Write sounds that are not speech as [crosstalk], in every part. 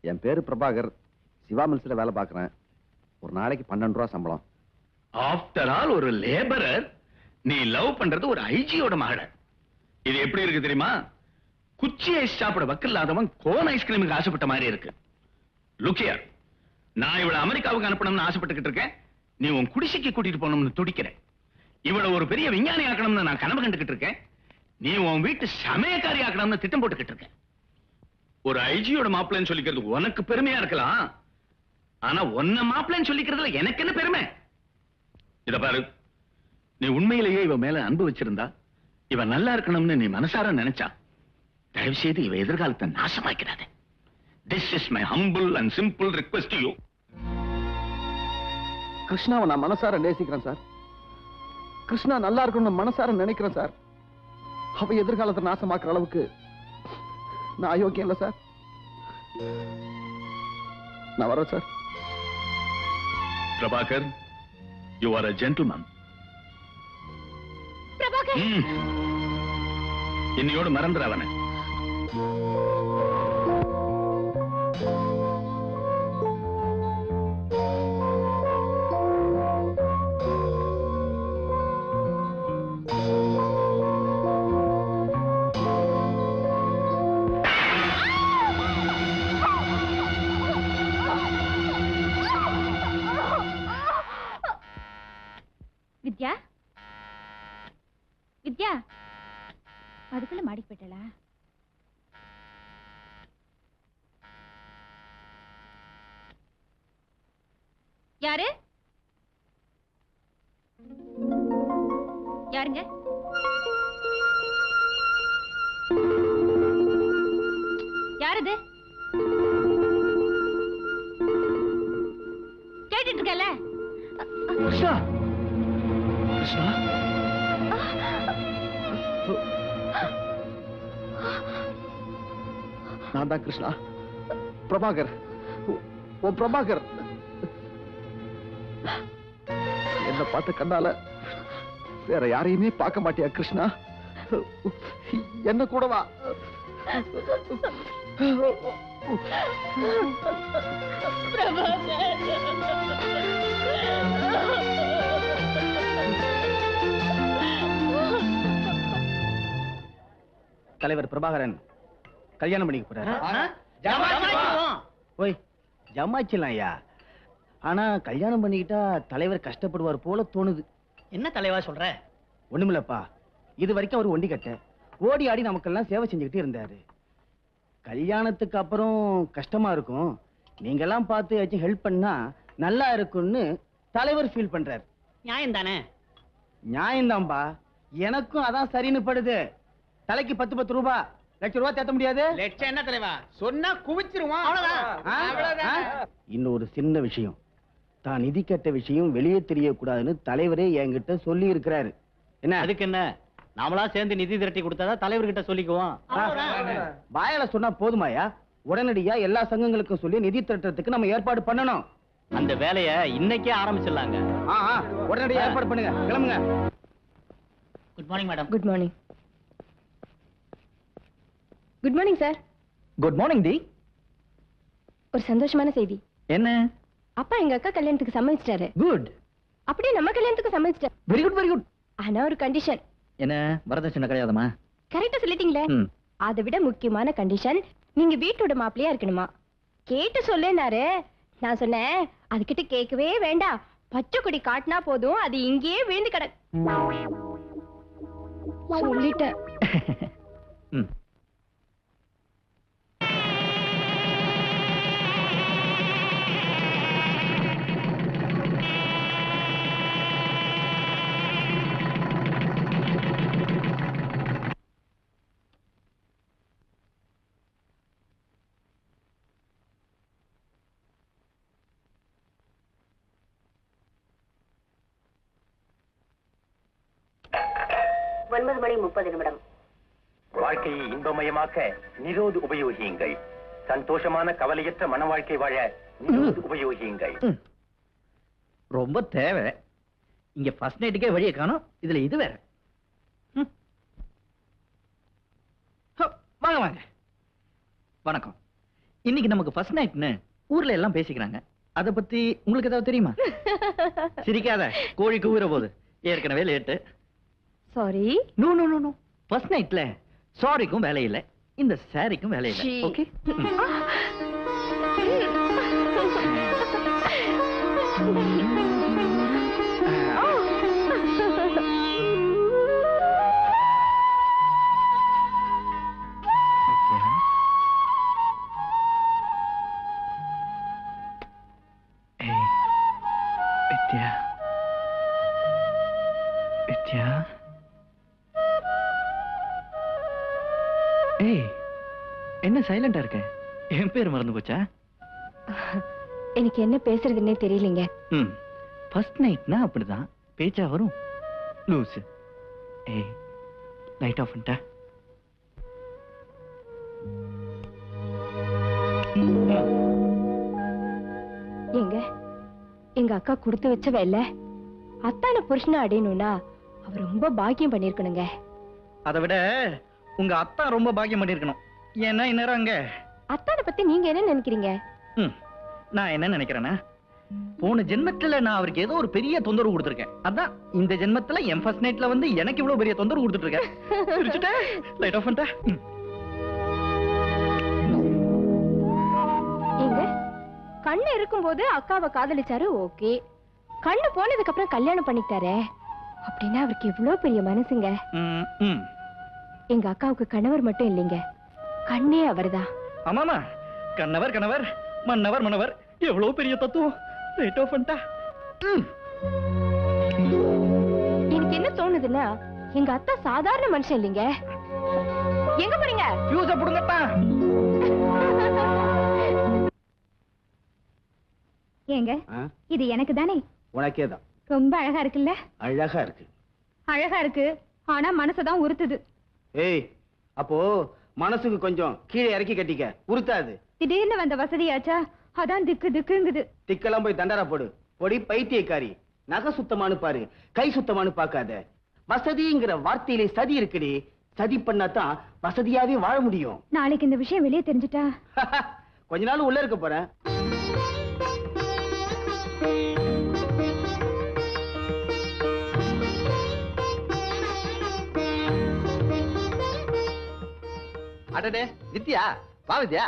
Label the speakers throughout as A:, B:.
A: என் பேரு பிரபாகர். சிவா மில்ஸ்ல வேலை பாக்குறேன் ஒரு நாளைக்கு பன்னெண்டு ரூபா சம்பளம்.
B: ஆஃப்டர் ஆல் ஒரு லேபரர் நீ லவ் பண்றது ஒரு ஐஜியோட மகள இது எப்படி இருக்கு தெரியுமா? குச்சி ஐஸ் சாப்பிட வக்கில்லாதவன் கோன் ஐஸ்கிரீமுக்கு ஆசைப்பட்ட மாதிரி இருக்கு. லுக்கியர் நான் இவளை அமெரிக்காவுக்கு அனுப்பணும்னு ஆசைப்பட்டுக்கிட்டு இருக்கேன். நீ உன் குடிசைக்கு கூட்டிட்டு போகணும்னு துடிக்கிறேன். இவளை ஒரு பெரிய விஞ்ஞானி ஆக்கணும்னு நான் கனவு கண்டுகிட்டு இருக்கேன். நீ உன் வீட்டு சமயக்காரி ஆக்கணும்னு திட்டம் போட்டுக்கிட்டு இருக்கேன். ஒரு ஐஜியோட மாப்பிள்ளைன்னு சொல்லிக்கிறது உனக்கு பெருமையா இருக்கலாம். ஆனா உன்ன மாப்பிள்ளைன்னு சொல்லிக்கிறதுல எனக்கு என்ன பெருமை? இத பாரு. நீ உண்மையிலேயே இவ மேல அன்பு வச்சிருந்தா இவ நல்லா இருக்கணும்னு நீ மனசார நினைச்சா தயவு செய்து இவ எதிர்காலத்தை நாசமாக்கிறாத this is my humble and simple request you
A: கிருஷ்ணாவை நான் மனசார நேசிக்கிறேன் சார். கிருஷ்ணா நல்லா இருக்கணும்னு மனசார நினைக்கிறேன் சார். அவ எதிர்காலத்தை நாசமாக்குற அளவுக்கு நான் அயோக்கியம் இல்ல சார் நான் வரேன் sir
B: Prabhakar you are a gentleman
C: Prabhakar
B: இன்னையோடு மறந்துட
C: வித்யா? வித்யா? அதுக்குள்ள மாடிக்கு போயிட்டலா யாரு? யாருங்க? யார்
A: நான் தான் கிருஷ்ணா. பிரபாகர். ஓ பிரபாகர். என்ன பார்த்த கண்ணால வேற யாரையுமே பார்க்க மாட்டியா கிருஷ்ணா? என்ன கூடவா
D: தலைவர் பிரபாகரன் கல்யாணம் பண்ணிக்க போறாரு. ஓய் ஜமாச்சிடலாம் ஐயா. ஆனா கல்யாணம் பண்ணிக்கிட்டா தலைவர் கஷ்டப்படுவார் போல தோணுது.
E: என்ன தலைவா சொல்ற?
D: ஒண்ணுமில்லப்பா. இது வரைக்கும் அவர் ஒண்டி கட்ட ஓடி ஆடி நமக்கெல்லாம் சேவை செஞ்சுக்கிட்டே இருந்தாரு. கல்யாணத்துக்கு அப்புறம் கஷ்டமா இருக்கும். நீங்கெல்லாம் பார்த்து ஏதாச்சும் ஹெல்ப் பண்ணா நல்லா இருக்கும்னு தலைவர் ஃபீல் பண்றாரு.
E: நியாயம் தானே
D: நியாயம்தான்பா. எனக்கும் அதான் சரின்னு படுது. தலைக்கு பத்து பத்து ரூபா. லட்சம் ரூபாய் தேத்த முடியாது?
E: லட்சம் என்ன தலைவா? சொன்னா குவிச்சிருவான்?
D: ஆ? இன்னொரு சின்ன விஷயம். தான் நிதி கட்ட விஷயம் வெளியே தெரியக்கூடாதுன்னு தலைவரே என்கிட்ட சொல்லி இருக்கிறாரு என்ன?
E: அதுக்கு என்ன? நாமளா சேர்ந்து நிதி திரட்டி கொடுத்தாதான் தலைவர்கிட்ட சொல்லிக்குவோம்.
D: வாயால சொன்னா போதுமாயா உடனடியா எல்லா சங்கங்களுக்கும் சொல்லி நிதி திரட்டுறதுக்கு நம்ம ஏற்பாடு பண்ணணும்.
E: அந்த வேலைய இன்னைக்கே ஆரம்பிச்சிடலாங்க.
D: ஆ, ஆ, உடனடியா ஏற்பாடு பண்ணுங்க. கிளம்புங்க.
E: Good morning madam
C: good morning good morning sir
D: good morning D
C: ஒரு சந்தோஷமான செய்தி.
D: என்ன?
C: அப்பா எங்க அக்கா கல்யாணத்துக்கு சம்மதிச்சிட்டாரு.
D: குட்
C: அப்படியே நம்ம கல்யாணத்துக்கு சம்மதிச்சிட்டாரு.
D: வெரி குட் வெரி குட்
C: ஆனா ஒரு கண்டிஷன்
D: என்ன? வரதட்சணை கிடையாதுமா?
C: கரெக்டா சொல்லிட்டீங்களே? அதை விட முக்கியமான கண்டிஷன் நீங்க வீட்டோட மாப்பிள்ளையா இருக்கணுமா? கேட்டு சொல்லேனாரு நான் சொன்னேன் அதுகிட்ட கேட்கவே வேண்டாம். பச்சை கொடி காட்டினா போதும் அது இங்கேயே விழுந்து கிட சொல்லிட்டேன்.
F: ஒன்பது மணி முப்பது நிமிடம்.
G: வாழ்க்கையை இன்பமயமாக்க நிரோது உபயோகியுங்கள். சந்தோஷமான கவலையற்ற மன வாழ்க்கை வாழ நிரோது உபயோகியுங்கள்.
E: ரொம்ப தேவை. இங்க ஃபர்ஸ்ட் நைட்டுக்கே வழியை காணும். இதுல இது வேற. வாங்க வாங்க. வணக்கம். இன்னைக்கு நமக்கு ஃபர்ஸ்ட் நைட்னு ஊர்ல எல்லாம் பேசிக்கிறாங்க. அத பத்தி உங்களுக்கு ஏதாவது தெரியுமா? [laughs] சிரிக்காத கோழி கூவுற போது. ஏற்கனவே late
C: sorry
E: no no no no first நைட்ல சாரிக்கும் வேலை இல்ல இந்த சாரிக்கும் வேலை இல்ல
C: சீ.
E: ஓகே வித்யா வித்யா ஏய் என்ன சைலண்டா இருக்க? என் பேர் மறந்து போச்சா?
C: எனக்கு என்ன பேசுறதுன்னே தெரியலங்க.
E: ம் ஃபர்ஸ்ட் நைட்னா அப்படிதான். பேச்சா வரும். லூஸ் ஏய் லைட் ஆஃப் பண்ணிட்டா.
C: ஏங்க எங்க அக்கா கொடுத்து வச்சவ இல்ல அத்தான புருஷனை அடையணும்னா அவ ரொம்ப பாக்கியம் பண்ணிருக்கணுங்க.
E: அதை விட உங்க அத்தா ரொம்ப பாக்கியம் பண்ணிருக்கணும் ஏன்னா இந்நேரம் அங்க
C: அத்தான பத்தி நீங்க என்ன நினைக்கிறீங்க?
E: ம், நான் என்ன நினைக்கிறேன்னா போன ஜென்மத்துல நான் அவருக்கு ஏதோ ஒரு பெரிய தொந்தரவு கொடுத்துருக்கேன். அதான் இந்த ஜென்மத்துல என் ஃபர்ஸ்ட் நைட்ல வந்து எனக்கு இவ்வளவு பெரிய தொந்தரவு கொடுத்துட்டு இருக்கேன் சிரிச்சுட்டே லைட் ஆஃப் பண்ணிட்டா? ம்.
C: ஏங்க கண்ணு இருக்கும்போது அக்காவை காதலிச்சாரு ஓகே. கண்ணு போனதுக்கு அப்புறம் கல்யாணம் பண்ணிக்கிட்டாரே. அப்படின்னா அவருக்கு எவ்வளவு பெரிய மனசுங்க.
E: ம், ம்.
C: எங்க அக்காவுக்கு கணவர் மட்டும் இல்லைங்க. கண்ணே அவர்தான்.
E: ஆமாமா. கணவர் கணவர் மன்னவர் மன்னவர் எவ்வளவு பெரிய தத்துவம். லைட் ஆஃப் பண்ணிட்டா ம்.
C: எனக்கு என்ன தோணுதுன்னா எங்க அத்தா சாதாரண மனுஷன் இல்லைங்க. எங்க போறீங்க?
E: ஃபியூஸ புடுங்கப்பா
C: ஏங்க? இது எனக்கு தானே?
D: உனக்கே தான்
C: ரொம்ப அழகா இருக்குல்ல?
D: அழகா இருக்கு.
C: அழகா இருக்கு. ஆனா மனசதான் உறுத்துது.
D: ஏய் அப்போ மனசுக்கு கொஞ்சம் கீழே இறக்கி கட்டிக்க. உருத்தாது
C: திடீர்னு வந்த வசதியாச்சா? அதான் திக்கு திக்குங்குது.
D: திக்கெல்லாம் போய் தண்டரா போடு. பொடி பைத்தியக்காரி. நகை சுத்தமானு பாரு. கை சுத்தமானு பார்க்காத. வசதிங்கிற வார்த்தையிலே சதி இருக்குடி. சதி பண்ணாதான் வசதியாவே வாழ முடியும்.
C: நாளைக்கு இந்த விஷயம் வெளியே தெரிஞ்சுட்டா? [laughs]
D: கொஞ்ச நாள் உள்ள இருக்க போறேன்.
A: அடடே வித்யா வா வித்யா.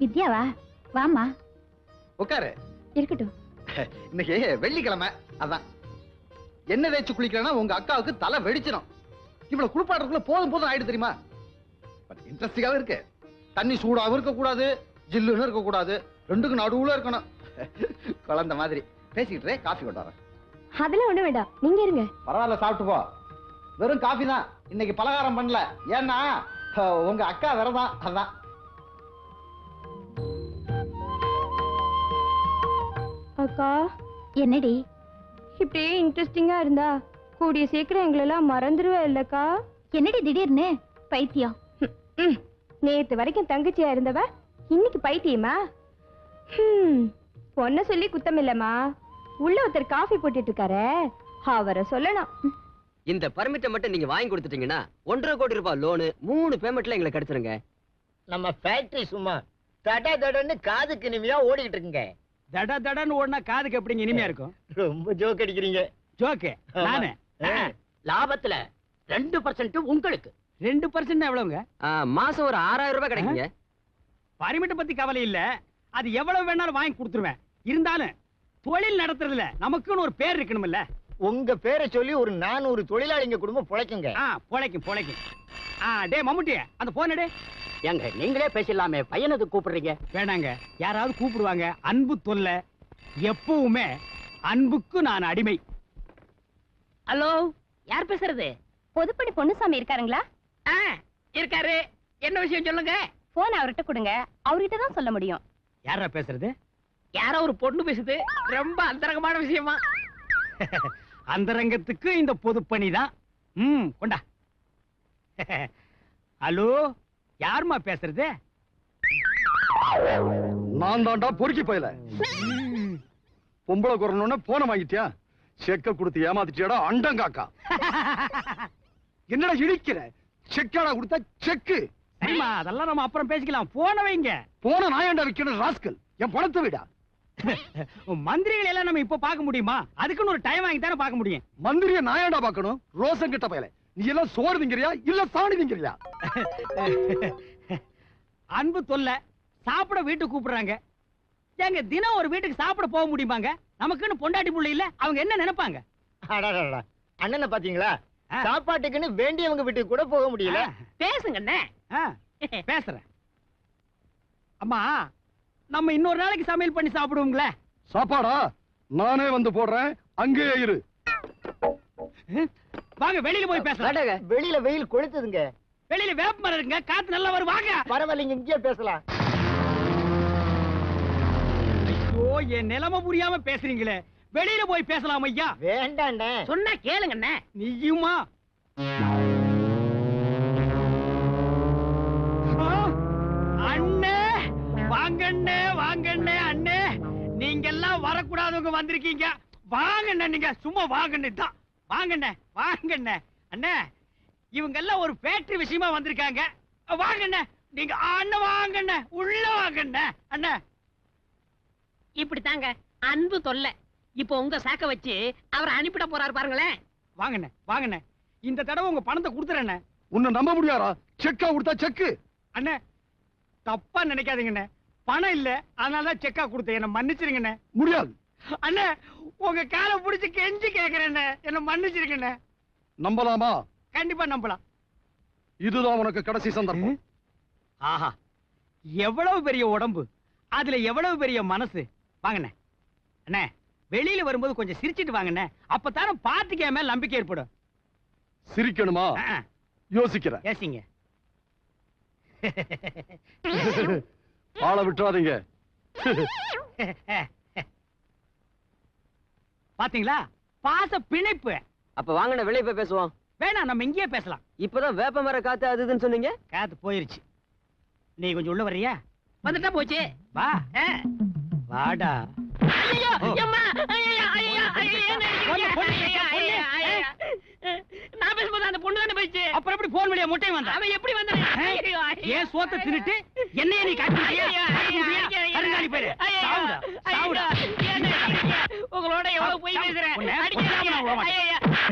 C: வித்யாவா? வாமா
A: உட்காரு
C: இருக்கட்டும்.
A: இன்னைக்கு வெள்ளிக்கிழமை அதான். என்ன தேய்ச்சி குளிக்கிறேன்னா உங்க அக்காவுக்கு தலை வெடிச்சிடும். இவ்வளவு குளிப்பாடுறதுக்குள்ள போதும் போதும் ஆயிடு தெரியுமா? இன்ட்ரெஸ்டிங்காவும் இருக்கு. தண்ணி சூடாவும் இருக்க கூடாது ஜில்லுன்னு இருக்க கூடாது ரெண்டுக்கு நடுவுல இருக்கணும். குழந்தை மாதிரி. பேசிக்கிட்டு காஃபி கொண்டு வரேன்.
C: அதெல்லாம் ஒண்ணு வேண்டாம். நீங்க இருங்க.
A: பரவாயில்ல சாப்பிட்டு போ. வெறும் காஃபி தான். இன்னைக்கு பலகாரம் பண்ணல. ஏன்னா உங்க அக்கா விரதம் அதான்
C: அக்கா? என்னடி? இப்படியே இன்ட்ரெஸ்டிங்கா இருந்தா கூடிய சீக்கிரம் எங்களெல்லாம் மறந்துருவே இல்லக்கா. என்னடி திடீர்னு? பைத்தியம். நேத்து வரைக்கும் தங்கச்சியா இருந்தவ? இன்னைக்கு பைத்தியமா? பொண்ண சொல்லி குத்தம் இல்லம்மா உள்ள ஒருத்தர் காஃபி போட்டுட்டு இருக்காரே. அவரை சொல்லணும்.
H: இந்த பர்மிட்டை மட்டும் நீங்க வாங்கி கொடுத்துட்டீங்கன்னா ஒன்றரை கோடி ரூபாய் லோனு மூணு பேமெண்ட்ல எங்களுக்கு கிடைச்சிருங்க
I: நம்ம ஃபேக்டரி சும்மா தட தடன்னு காதுக்கு இனிமையா ஓடிக்கிட்டு இருக்குங்க.
J: தட தடன்னு ஓடினா காதுக்கு எப்படிங்க இனிமையா இருக்கும்?
I: ரொம்ப ஜோக் அடிக்கிறீங்க.
J: ஜோக்கு நானு?
I: லாபத்துல ரெண்டு பர்சன்ட் உங்களுக்கு.
J: ரெண்டு பர்சன்ட் எவ்வளவுங்க?
H: மாசம் ஒரு ஆறாயிரம் ரூபாய் கிடைக்குங்க.
J: பரிமிட்ட பத்தி கவலை இல்ல. அது எவ்வளவு வேணாலும் வாங்கி கொடுத்துருவேன். இருந்தாலும் தொழில் நடத்துறதுல நமக்குன்னு ஒரு பேர் இருக்கணும்ல
I: உங்க பேரை சொல்லி ஒரு நானூறு தொழிலாளிங்க குடும்பம் பிழைக்குங்க.
J: ஆ பொழைக்கும் பொழைக்கும். ஆ டே மம்முட்டி அந்த போன டே
I: ஏங்க நீங்களே பேசிடலாமே பையனுக்கு கூப்பிடுறீங்க?
J: வேணாங்க யாராவது கூப்பிடுவாங்க அன்பு தொல்லை எப்பவுமே அன்புக்கு நான் அடிமை.
I: ஹலோ யார் பேசுறது?
C: பொதுப்பணி பொன்னுசாமி இருக்காருங்களா?
I: இருக்காரு. என்ன விஷயம் சொல்லுங்க?
C: போன் அவர்கிட்ட கொடுங்க அவர்கிட்ட தான் சொல்ல முடியும்.
J: யாரா பேசுறது?
I: யாரோ ஒரு பொண்ணு பேசுது. ரொம்ப அந்தரங்கமான விஷயமா? [laughs]
J: அந்தரங்கத்துக்கு இந்த பொதுப்பணி தான் ம் கொண்டா. [laughs] ஹலோ யாரும்மா பேசுறது?
A: நான் தாண்டா பொறுக்கி போயல. பொம்பளை குரணுன்னு போன வாங்கிட்டியா? செக்க கொடுத்து ஏமாத்திட்டியாடா அண்டங்காக்கா [laughs] என்னடா இடிக்கிற? செக்காடா கொடுத்தா செக்கு.
J: அதெல்லாம் நம்ம அப்புறம் பேசிக்கலாம். போன வைங்க.
A: போன நாயாண்டா வைக்கணும் ராஸ்கல்? என் பணத்தை விடா.
J: மந்திரிகளை எல்லாம் நம்ம இப்ப பார்க்க முடியுமா? அதுக்குன்னு ஒரு டைம் வாங்கி தானே பார்க்க முடியும்.
A: மந்திரிய நாயாண்டா பார்க்கணும்? ரோசன் கிட்ட பயல. நீ எல்லாம் சோறு திங்கிறியா? இல்ல சாணி திங்கிறியா?
J: அன்பு தொல்லை சாப்பிட வீட்டுக்கு கூப்பிடுறாங்க. ஏங்க தினம் ஒரு வீட்டுக்கு சாப்பிட போக முடியுமாங்க? நமக்குன்னு பொண்டாட்டி புள்ள இல்ல அவங்க என்ன நினைப்பாங்க.
I: அண்ணனை பாத்தீங்களா. சாப்பாட்டுக்குன்னு வேண்டியவங்க வீட்டுக்கு கூட போக முடியல
J: பேசுங்க பேசுறேன் அம்மா நம்ம இன்னொரு நாளைக்கு சமையல் பண்ணி சாப்பிடுவோங்களே
A: சாப்பாடா? நானே வந்து போடுறேன். அங்கேயே இரு.
J: வாங்க வெளியில போய் பேசலாம்.
I: வெளியில வெயில் கொளுத்துதுங்க.
J: வெளியில வேப்ப மரம் இருக்குங்க. காத்து நல்லா வரும். வாங்க.
I: பரவாயில்லைங்க இங்கேயே பேசலாம்.
J: ஐயோ என் நிலைமை புரியாம பேசுறீங்களே. வெளியில போய் பேசலாம் ஐயா.
I: வேண்டாண்ணே.
J: சொன்னா கேளுங்க நீயுமா? வாங்கண்ணே வாங்கண்ணே அண்ணே. நீங்க எல்லாம் வரக்கூடாதவங்க வந்திருக்கீங்க. வாங்கண்ணே நீங்க சும்மா வாங்கண்ணே தான் வாங்கண்ணே வாங்கண்ணே. அண்ணே இவங்க எல்லாம் ஒரு ஃபேக்டரி விஷயமா வந்திருக்காங்க. வாங்கண்ணே நீங்க அண்ணன் வாங்கண்ணே உள்ள வாங்கண்ணே. அண்ணே.
K: இப்படி தாங்க அன்பு தொல்லை. இப்போ உங்க சாக்க வச்சு அவரை அனுப்பிட போறாரு பாருங்களேன்.
J: வாங்கண்ணே வாங்கண்ணே. இந்த தடவை உங்க பணத்தை கொடுத்துறேண்ணே.
A: உன்னை நம்ப முடியாதா? செக்கா கொடுத்தா செக்கு.
J: அண்ணே தப்பா நினைக்காதீங்கண்ணே. பணம் இல்ல அதனால தான் செக்கா கொடுத்தேன். என்ன மன்னிச்சிருங்கண்ணே.
A: முடியாது.
J: அண்ணே உங்க காலை புடிச்சு கெஞ்சி கேக்குறேண்ணே. என்ன மன்னிச்சிருங்கண்ணே.
A: நம்பலாமா?
J: கண்டிப்பா நம்பலாம்.
A: இதுதான் உனக்கு கடைசி சந்தர்ப்பம்.
J: ஆஹா. எவ்வளவு பெரிய உடம்பு அதுல எவ்வளவு பெரிய மனசு. வாங்கண்ணே. அண்ணே வெளியில வரும்போது கொஞ்சம் சிரிச்சிட்டு வாங்கண்ணே. அப்பதானே பாத்துக்கு மேல நம்பிக்கை ஏற்படும்.
A: சிரிக்கணுமா? யோசிக்கிறேன்.
J: ஏசிங்க [laughs]
A: ஆளை விட்டுறாதீங்க.
J: பாத்தீங்களா? பாச பிணைப்பு.
H: அப்ப வாங்கண்ணே வெளியே போய் பேசுவோம்.
J: வேணாம் நம்ம இங்கேயே பேசலாம்.
H: இப்பதான் வேப்ப மர காத்து அது இதுன்னு சொன்னீங்க?
J: காத்து போயிருச்சு. நீ கொஞ்சம் உள்ள வர்றியா?
K: வந்துட்டா போச்சு.
J: வா. வாடா.
K: ஐயோ, எம்மா, ஐயையோ, ஐயையோ, ஐயையோ, என்ன
J: பொண்ணு,
K: இருக்கீங்க?
J: பொண்ணு,
K: ஐயையோ,
J: பொண்ணு.
K: ஐயையோ, ஐயையோ. நான் பேசும்போது அந்த பொண்ணு தானே போயிடுச்சு?
J: அப்புறம் எப்படி போன் வழியா முட்டை வந்தா?
K: அவன் எப்படி வந்தான்.
J: ஏன் சோத்த தின்னுட்டு என்னைய நீ காட்டி பேரு?
K: உங்களோட எவ்வளவு பொய் பேசுறேன்?